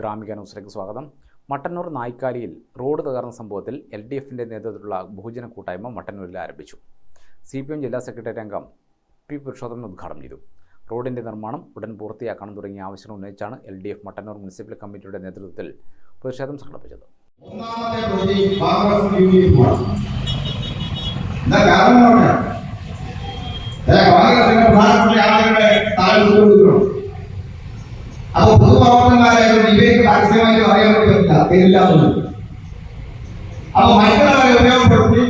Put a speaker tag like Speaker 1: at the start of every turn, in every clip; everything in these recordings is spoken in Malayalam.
Speaker 1: ഗ്രാമിക ന്യൂസിലേക്ക് സ്വാഗതം. മട്ടന്നൂർ നായ്ക്കാലിയിൽ റോഡ് തകർന്ന സംഭവത്തിൽ എൽ ഡി എഫിന്റെ നേതൃത്വത്തിലുള്ള ബഹുജന കൂട്ടായ്മ മട്ടന്നൂരിൽ ആരംഭിച്ചു. സി പി എം ജില്ലാ സെക്രട്ടറി അംഗം പി പുരുഷോത്തമൻ ഉദ്ഘാടനം ചെയ്തു. റോഡിന്റെ നിർമ്മാണം ഉടൻ പൂർത്തിയാക്കണം തുടങ്ങിയ ആവശ്യങ്ങൾ ഉന്നയിച്ചാണ് L D F Mattannur municipal കമ്മിറ്റിയുടെ നേതൃത്വത്തിൽ പ്രതിഷേധം സംഘടിപ്പിച്ചത്.
Speaker 2: ഒന്നാമത്തെ അപ്പൊ പൊതുപ്രവർത്തകന്മാരായാലും ഇവർക്ക് പരസ്യമായിട്ട് പറയാൻ വേണ്ടി പറ്റില്ല തരില്ല എന്നുള്ളത് അപ്പൊ മറ്റുള്ളവരെ ഉപയോഗപ്പെടുത്തി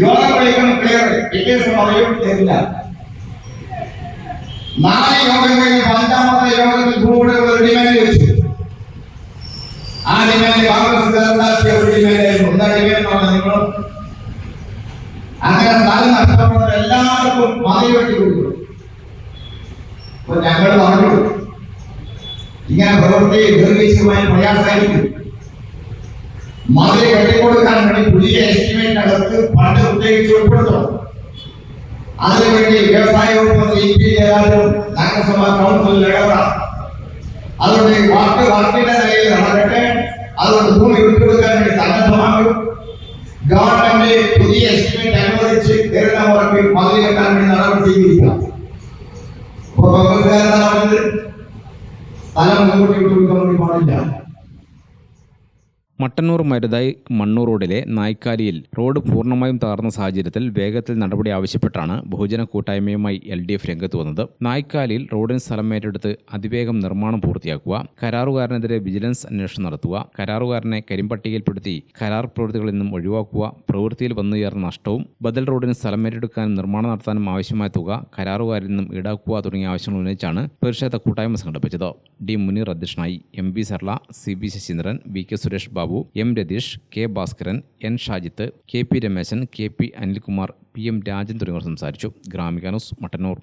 Speaker 2: യോഗം വിളിക്കണം ക്ലിയർ വ്യത്യാസം പറയും തരില്ല നാല് യോഗങ്ങളിൽ കഴിഞ്ഞ് പഞ്ചാമത്തെ യോഗത്തിൽ ഭൂമിയുടെ ഒരു ഡിമാൻഡ് വെച്ചു. ആ ഡിമാൻഡ് കോൺഗ്രസ് നടത്തിയ ഒരു ഡിമാൻഡായിരുന്നു എന്താ ഡിമാൻഡ് നിങ്ങൾ അങ്ങനെ സ്ഥലം നഷ്ടപ്പെട്ട എല്ലാവർക്കും മതി വെട്ടി കൊടുക്കും അപ്പൊ ഞങ്ങൾ പറഞ്ഞു ഇങ്ങനെ പ്രവൃത്തി ദീർഘിച്ചമായി പ്രയാസമായിരിക്കും മതിൽ കെട്ടിക്കൊടുക്കാൻ വേണ്ടി പുതിയ എസ്റ്റിമേറ്റ് അകത്ത് ഫണ്ട് പ്രത്യേകിച്ച് ഉൾപ്പെടുത്തണം അതിനുവേണ്ടി വ്യവസായ വകുപ്പ് മന്ത്രി ഇ പി ജയരാജനും നഗരസഭാ കൗൺസിലിൽ ഇടപെടാം അതുകൊണ്ട് വാക്ക് വാക്കിന്റെ നിലയിൽ നടക്കട്ടെ അതുകൊണ്ട് ഭൂമി വിട്ടുകൊടുക്കാൻ വേണ്ടി സന്നദ്ധമാകും ഗവൺമെന്റ് പുതിയ എസ്റ്റിമേറ്റ് അനുവദിച്ച് കേരള മുറയ്ക്ക് പദ്ധതി കെട്ടാൻ വേണ്ടി നടപടി സ്വീകരിക്കാം ഇപ്പൊ കോൺഗ്രസ്സുകാരെന്താ പറഞ്ഞത് സ്ഥലം മുൻകൂട്ടി വിട്ടുകൊടുക്കാൻ വേണ്ടി പാടില്ല.
Speaker 1: മട്ടന്നൂർ മരുതായി മണ്ണൂർ റോഡിലെ നായ്ക്കാലിയിൽ റോഡ് പൂർണമായും തകർന്ന സാഹചര്യത്തിൽ വേഗത്തിൽ നടപടി ആവശ്യപ്പെട്ടാണ് ബഹുജന കൂട്ടായ്മയുമായി എൽ ഡി എഫ് രംഗത്ത് വന്നത്. നായ്ക്കാലിയിൽ റോഡിന് സ്ഥലം ഏറ്റെടുത്ത് അതിവേഗം നിർമ്മാണം പൂർത്തിയാക്കുക കരാറുകാരനെതിരെ വിജിലൻസ് അന്വേഷണം നടത്തുക കരാറുകാരനെ കരിമ്പട്ടികയിൽപ്പെടുത്തി കരാർ പ്രവൃത്തികളിൽ നിന്നും ഒഴിവാക്കുക പ്രവൃത്തിയിൽ വന്നുയർന്ന നഷ്ടവും ബദൽ റോഡിന് സ്ഥലം ഏറ്റെടുക്കാനും നിർമ്മാണം നടത്താനും ആവശ്യമായ തുക കരാറുകാരിൽ നിന്നും ഈടാക്കുക തുടങ്ങിയ ആവശ്യങ്ങൾ ഉന്നയിച്ചാണ് പ്രതിഷേധ കൂട്ടായ്മ സംഘടിപ്പിച്ചത്. ഡി മുനീർ അധ്യക്ഷനായി M P Sarla C B Saseendran V K Suresh Babu M Ratheesh K Bhaskaran N Shajith K P Rameshan K P Anilkumar P M Rajan തുടങ്ങിയവർ സംസാരിച്ചു. ഗ്രാമിക ന്യൂസ് മട്ടന്നൂർ.